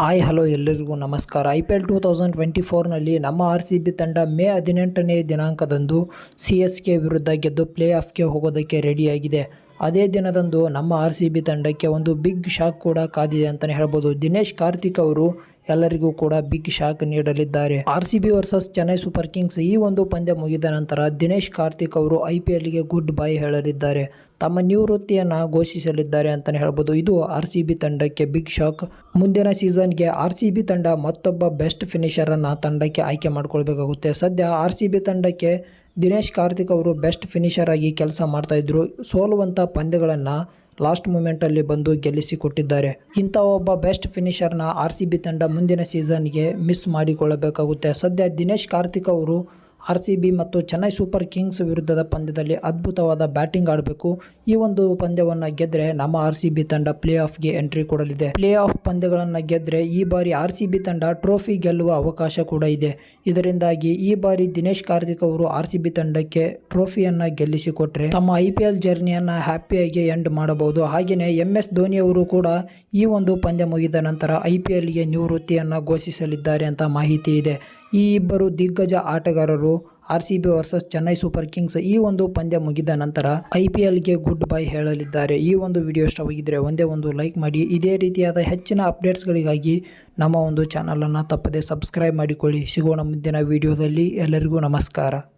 Hi hello ಎಲ್ಲರಿಗೂ ನಮಸ್ಕಾರ. I P L two thousand twenty ಫೋರ್ನಲ್ಲಿ ನಮ್ಮ ಆರ್ ಸಿ ಬಿ ತಂಡ ಮೇ ಹದಿನೆಂಟನೇ ದಿನಾಂಕದಂದು ಸಿ ಎಸ್ ಕೆ ವಿರುದ್ಧ ಗೆದ್ದು ಪ್ಲೇ ಆಫ್ಗೆ ಹೋಗೋದಕ್ಕೆ ರೆಡಿಯಾಗಿದೆ ಅದೇ ದಿನದಂದು ನಮ್ಮ ಆರ್ ಸಿ ಬಿ ತಂಡಕ್ಕೆ ಒಂದು ಬಿಗ್ ಶಾಕ್ ಕೂಡ ಕಾದಿದೆ ಅಂತಲೇ ಹೇಳ್ಬೋದು. ದಿನೇಶ್ ಕಾರ್ತಿಕ್ ಅವರು ಎಲ್ಲರಿಗೂ ಕೂಡ ಬಿಗ್ ಶಾಕ್ ನೀಡಲಿದ್ದಾರೆ. R C B versus Chennai super kings ಈ ಒಂದು ಪಂದ್ಯ ಮುಗಿದ ನಂತರ ದಿನೇಶ್ ಕಾರ್ತಿಕ್ ಅವರು ಐ ಪಿ ಎಲ್ಗೆ ಗುಡ್ ಬೈ ಹೇಳಲಿದ್ದಾರೆ. ತಮ್ಮ ನಿವೃತ್ತಿಯನ್ನು ಘೋಷಿಸಲಿದ್ದಾರೆ ಅಂತಲೇ ಹೇಳ್ಬೋದು. ಇದು ಆರ್ ಸಿ ಬಿ ತಂಡಕ್ಕೆ ಬಿಗ್ ಶಾಕ್. ಮುಂದಿನ ಸೀಸನ್ಗೆ ಆರ್ ಸಿ ಬಿ ತಂಡ ಮತ್ತೊಬ್ಬ ಬೆಸ್ಟ್ ಫಿನಿಷರನ್ನು ತಂಡಕ್ಕೆ ಆಯ್ಕೆ ಮಾಡಿಕೊಳ್ಬೇಕಾಗುತ್ತೆ. ಸದ್ಯ ಆರ್ ಸಿ ಬಿ ತಂಡಕ್ಕೆ ದಿನೇಶ್ ಕಾರ್ತಿಕ್ ಅವರು ಬೆಸ್ಟ್ ಫಿನಿಷರ್ ಆಗಿ ಕೆಲಸ ಮಾಡ್ತಾಯಿದ್ರು ಸೋಲುವಂಥ ಪಂದ್ಯಗಳನ್ನು ಲಾಸ್ಟ್ ಮೂಮೆಂಟಲ್ಲಿ ಬಂದು ಗೆಲ್ಲಿಸಿಕೊಟ್ಟಿದ್ದಾರೆ. ಇಂಥ ಒಬ್ಬ ಬೆಸ್ಟ್ ಫಿನಿಷರ್ನ ಆರ್ ಸಿ ಬಿ ತಂಡ ಮುಂದಿನ ಸೀಸನ್ಗೆ ಮಿಸ್ ಮಾಡಿಕೊಳ್ಳಬೇಕಾಗುತ್ತೆ. ಸದ್ಯ ದಿನೇಶ್ ಕಾರ್ತಿಕ್ ಅವರು ಆರ್ ಸಿ ಬಿ ಮತ್ತು ಚೆನ್ನೈ ಸೂಪರ್ ಕಿಂಗ್ಸ್ ವಿರುದ್ಧದ ಪಂದ್ಯದಲ್ಲಿ ಅದ್ಭುತವಾದ ಬ್ಯಾಟಿಂಗ್ ಆಡಬೇಕು. ಈ ಒಂದು ಪಂದ್ಯವನ್ನು ಗೆದ್ದರೆ ನಮ್ಮ ಆರ್ ಸಿ ಬಿ ತಂಡ ಪ್ಲೇ ಆಫ್ಗೆ ಎಂಟ್ರಿ ಕೊಡಲಿದೆ. ಪ್ಲೇ ಆಫ್ ಪಂದ್ಯಗಳನ್ನು ಗೆದ್ದರೆ ಈ ಬಾರಿ ಆರ್ ಸಿ ಬಿ ತಂಡ ಟ್ರೋಫಿ ಗೆಲ್ಲುವ ಅವಕಾಶ ಕೂಡ ಇದೆ. ಇದರಿಂದಾಗಿ ಈ ಬಾರಿ ದಿನೇಶ್ ಕಾರ್ತಿಕ್ ಅವರು ಆರ್ ಸಿ ಬಿ ತಂಡಕ್ಕೆ ಟ್ರೋಫಿಯನ್ನು ಗೆಲ್ಲಿಸಿಕೊಟ್ರೆ ತಮ್ಮ ಐ ಪಿ ಎಲ್ ಜರ್ನಿಯನ್ನು ಹ್ಯಾಪಿಯಾಗಿ ಎಂಡ್ ಮಾಡಬಹುದು. ಹಾಗೆಯೇ ಎಂ ಎಸ್ ಧೋನಿ ಅವರು ಕೂಡ ಈ ಒಂದು ಪಂದ್ಯ ಮುಗಿದ ನಂತರ ಐ ಪಿ ಎಲ್ಗೆ ನಿವೃತ್ತಿಯನ್ನು ಘೋಷಿಸಲಿದ್ದಾರೆ ಅಂತ ಮಾಹಿತಿ ಇದೆ. ಈ ಇಬ್ಬರು ದಿಗ್ಗಜ ಆಟಗಾರರು R C B versus Chennai super kings ಈ ಒಂದು ಪಂದ್ಯ ಮುಗಿದ ನಂತರ ಐ ಪಿ ಎಲ್ಗೆ ಗುಡ್ ಬೈ ಹೇಳಲಿದ್ದಾರೆ. ಈ ಒಂದು ವಿಡಿಯೋ ಇಷ್ಟವಾಗಿದ್ದರೆ ಒಂದೇ ಒಂದು ಲೈಕ್ ಮಾಡಿ. ಇದೇ ರೀತಿಯಾದ ಹೆಚ್ಚಿನ ಅಪ್ಡೇಟ್ಸ್ಗಳಿಗಾಗಿ ನಮ್ಮ ಒಂದು ಚಾನಲನ್ನು ತಪ್ಪದೆ ಸಬ್ಸ್ಕ್ರೈಬ್ ಮಾಡಿಕೊಳ್ಳಿ. ಸಿಗೋಣ ಮುಂದಿನ ವಿಡಿಯೋದಲ್ಲಿ. ಎಲ್ಲರಿಗೂ ನಮಸ್ಕಾರ.